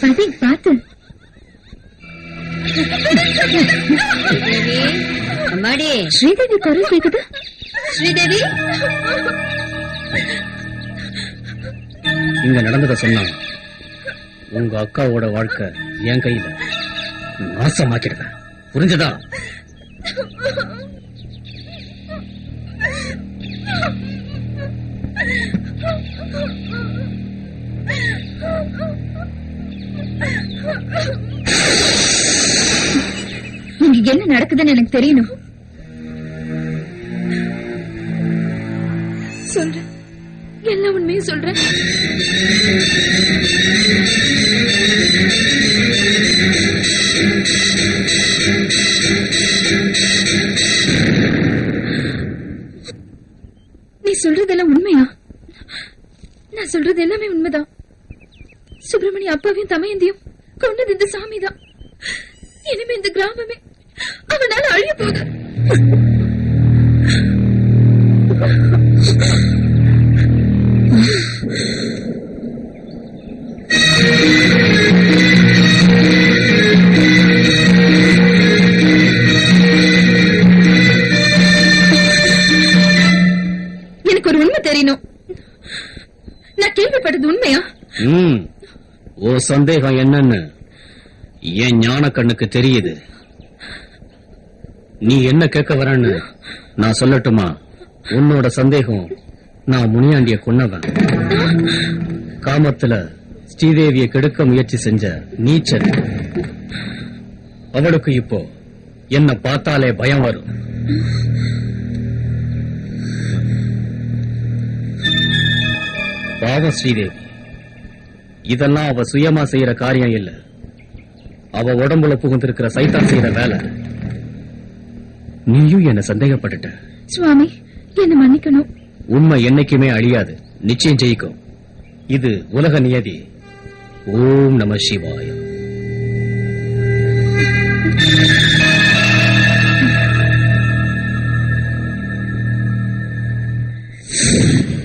பதி பார்த்து. அம்மாடி. ஸ்ரீதேவி குரல் கேக்குது? ஸ்ரீதேவி? இங்க நடந்தத சொன்னா உங்க அக்காவோட வாழ்க்கை என் கையில நாசமாக்கிடுவேன் புரிஞ்சதா? என்ன நடக்குதுன்னு எனக்கு தெரியணும். சொல்றேன். எல்லா உண்மையும் சொல்றேன். நீ சொல்றதெல்லாம் உண்மையா? நான் சொல்றது எல்லாமே உண்மைதான். சுப்பிரமணிய அப்பாவையும் தமையந்தியும் கொண்டது இந்த சாமிதான். இனிமே இந்த கிராமமே அவனால அழிய போகுது. எனக்கு ஒரு உண்மை தெரியணும். நான் கேள்விப்பட்டது உண்மையா? ம் ஓ சந்தேகம் என்னன்னு? என் ஞான கண்ணுக்கு தெரியுது? நீ என்ன கேட்க வரன்னு நான் சொல்லட்டுமா? உன்னோட சந்தேகம் நான் முனியாண்டிய கொன்னவன். காமத்துல ஸ்ரீதேவியை கெடுக்க முயற்சி செஞ்ச நீச்சல். அவளுக்கு இப்போ என்ன பார்த்தாலே பயம் வரும். பாவம் ஸ்ரீதேவி. இதெல்லாம் அவ சுயமா செய்யற காரியம் இல்ல. அவ உடம்புல புகுந்திருக்கிற சைத்தா செய்யற வேலை. நீயும் என்ன சந்தேகப்பட்டுட்ட. சுவாமி என்ன மன்னிக்கணும். உண்மை என்னைக்குமே அழியாது. நிச்சயம் ஜெயிக்கும். இது உலக நியதி. ஓம் நம சிவாய.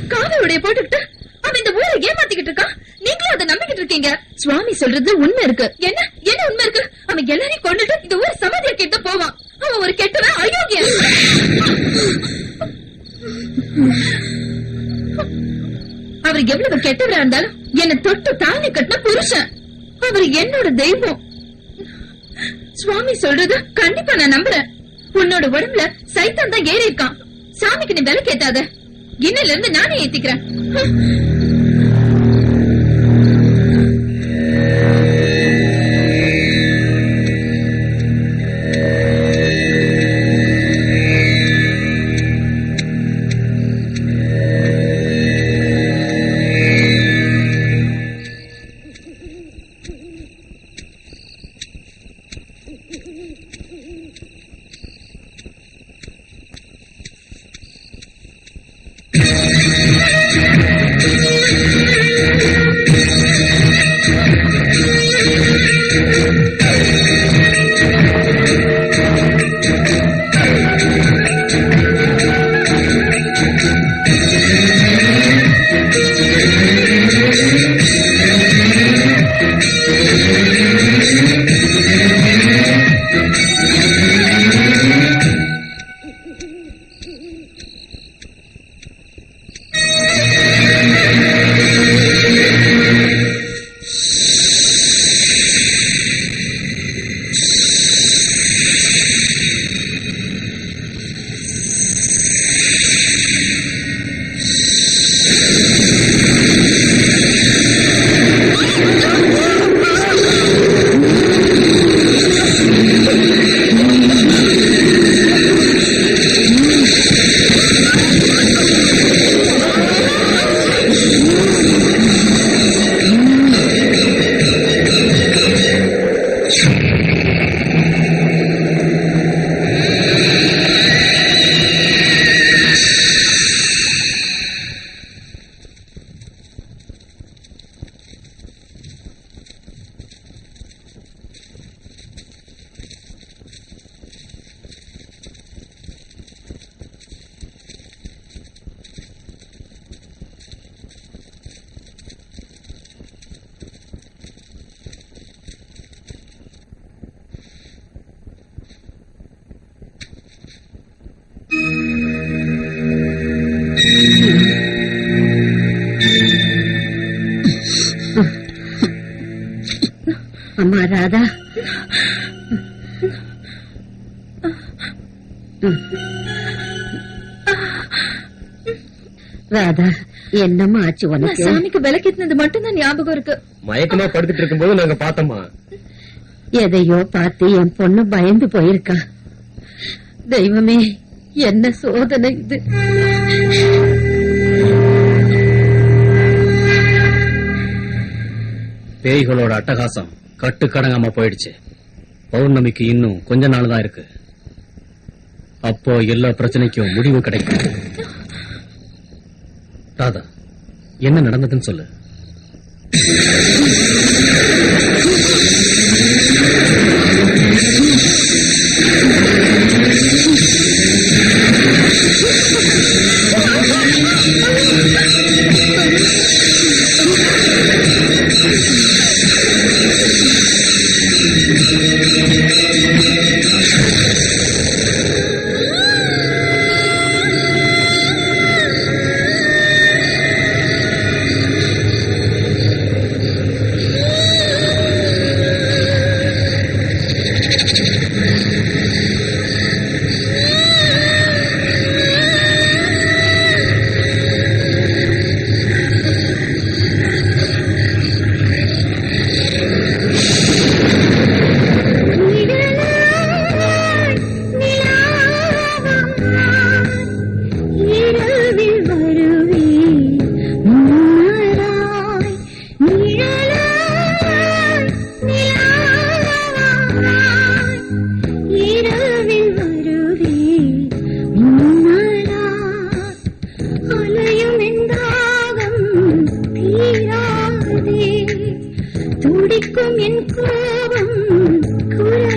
காவி உடைய போட்டுக்கிட்டு அவன் இந்த ஊரை ஏமாத்திக்கிட்டு இருக்கான். நீங்களும் அதை நம்பிக்கிட்டு இருக்கீங்க. சுவாமி சொல்றது உண்மை இருக்கு. என்ன? என்ன உண்மை இருக்கு? அவன் எல்லாரையும் கொண்டுட்டு இந்த ஊரை சமாதியாக்கிட்டு தான் போவான். அவன் ஒரு கெட்டவன் அயோக்கிய? அவர் எவ்வளவு கெட்டவரா இருந்தாலும் என்ன தொட்டு தாலி கட்டின புருஷன். அவர் என்னோட தெய்வம். சுவாமி சொல்றத கண்டிப்பா நான் நம்புறேன். உன்னோட உடம்புல சைத்தான் தான் ஏறி இருக்கான் சாமிக்கு நீ விலை கேட்டாத இன்னில இருந்து நானே ஏத்திக்கிறேன். Amém. ராதா. ம். ராதா என்னம்மா ஆச்சு உனக்கு? சாமிக்கு விளக்கேத்தினது மட்டும் தான் ஞாபகம் இருக்கு. மயக்கமா படுத்துட்டு இருக்கும்போது நாங்க பார்த்தோமா எதையோ பார்த்து என் பொண்ணு பயந்து போயிருக்கா. தெய்வமே என்ன சோதனை இது? பேய்களோட அட்டகாசம். கட்டுக்கடங்காம போயிடுச்சு. பௌர்ணமிக்கு இன்னும் கொஞ்ச நாள் தான் இருக்கு. அப்போ எல்லா பிரச்சனைக்கும் முடிவு கிடைக்கும். ராதா என்ன நடந்ததுன்னு சொல்லு. துடிக்கும் என் கோபம் குறையாதே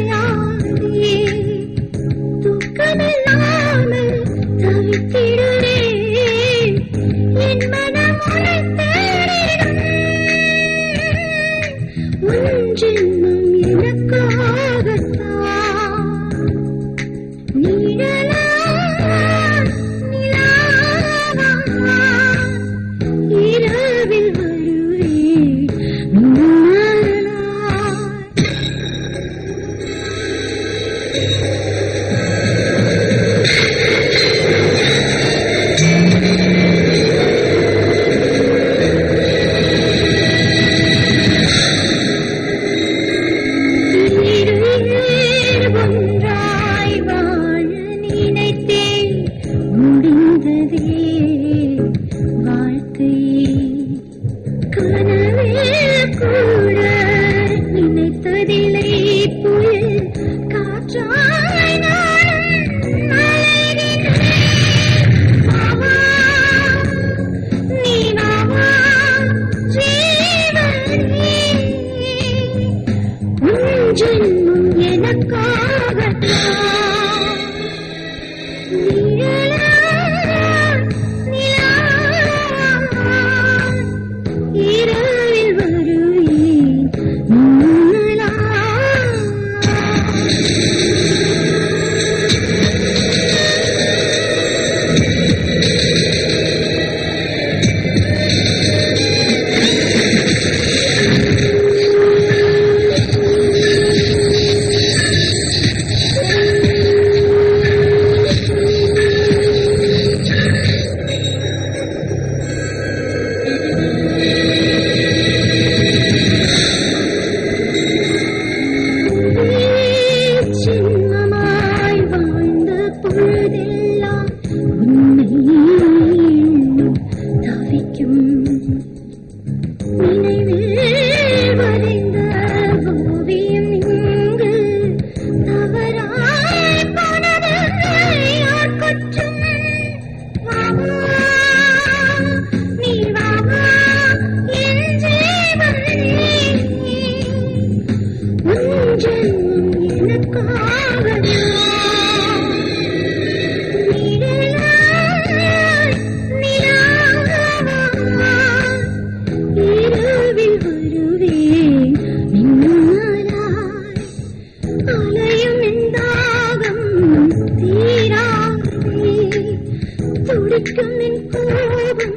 தூக்கும் நின் கோபம்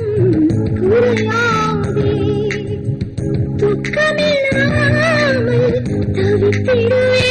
குறையாதே துக்கமில்லாமல் தவித்திடுவே